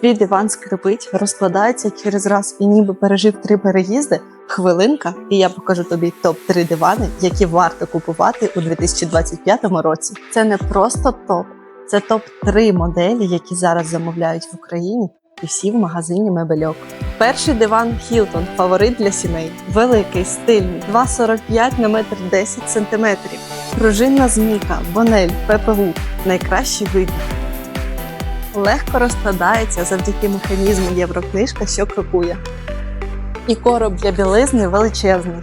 Твій диван скрипить, розкладається через раз і ніби пережив три переїзди. Хвилинка, і я покажу тобі топ-3 дивани, які варто купувати у 2025 році. Це не просто топ, це топ-3 моделі, які зараз замовляють в Україні і всі в магазині мебельок. Перший диван Hilton – фаворит для сімей. Великий, стильний, 2,45 на 1,10 см. Пружинна змійка, бонель, ППУ – найкращий вибір. Легко розкладається завдяки механізму Єврокнижка, що крокує. І короб для білизни величезний.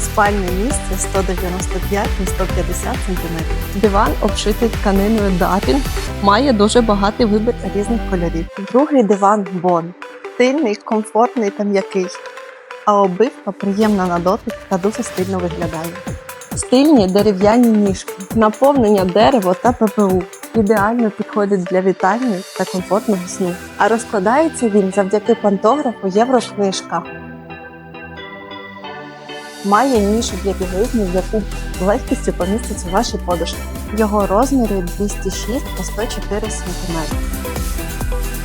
Спальне місце 195 на 150 см. Диван обшитий тканиною дапін, має дуже багатий вибір різних кольорів. Другий диван Бон. Стильний, комфортний та м'який. А обивка приємна на дотик та дуже стильно виглядає. Стильні дерев'яні ніжки, наповнення дерево та ППУ. Ідеально підходить для вітальні та комфортного сну. А розкладається він завдяки пантографу Єврокнижка. Має нішу для білизни, в яку легкістю поміститься ваші подушки. Його розміри 206 на 104 см.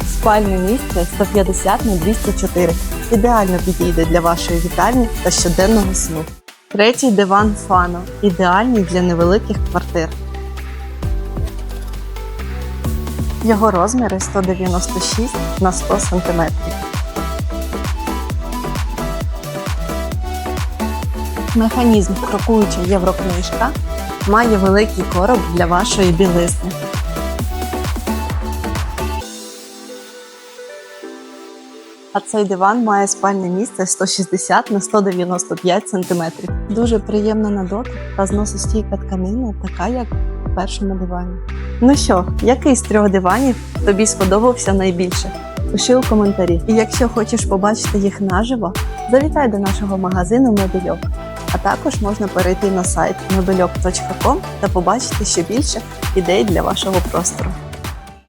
Спальне місце 150 на 204. Ідеально підійде для вашої вітальні та щоденного сну. Третій диван Фано. Ідеальний для невеликих квартир. Його розміри 196 на 100 см. Механізм крокуюча єврокнижка має великий короб для вашої білизни. А цей диван має спальне місце 160 на 195 см. Дуже приємна на дотик та зносостійка тканина, така як в першому дивані. Ну що, який з трьох диванів тобі сподобався найбільше? Пиши у коментарі. І якщо хочеш побачити їх наживо, завітай до нашого магазину Мебельок. А також можна перейти на сайт mebельок.com та побачити ще більше ідей для вашого простору.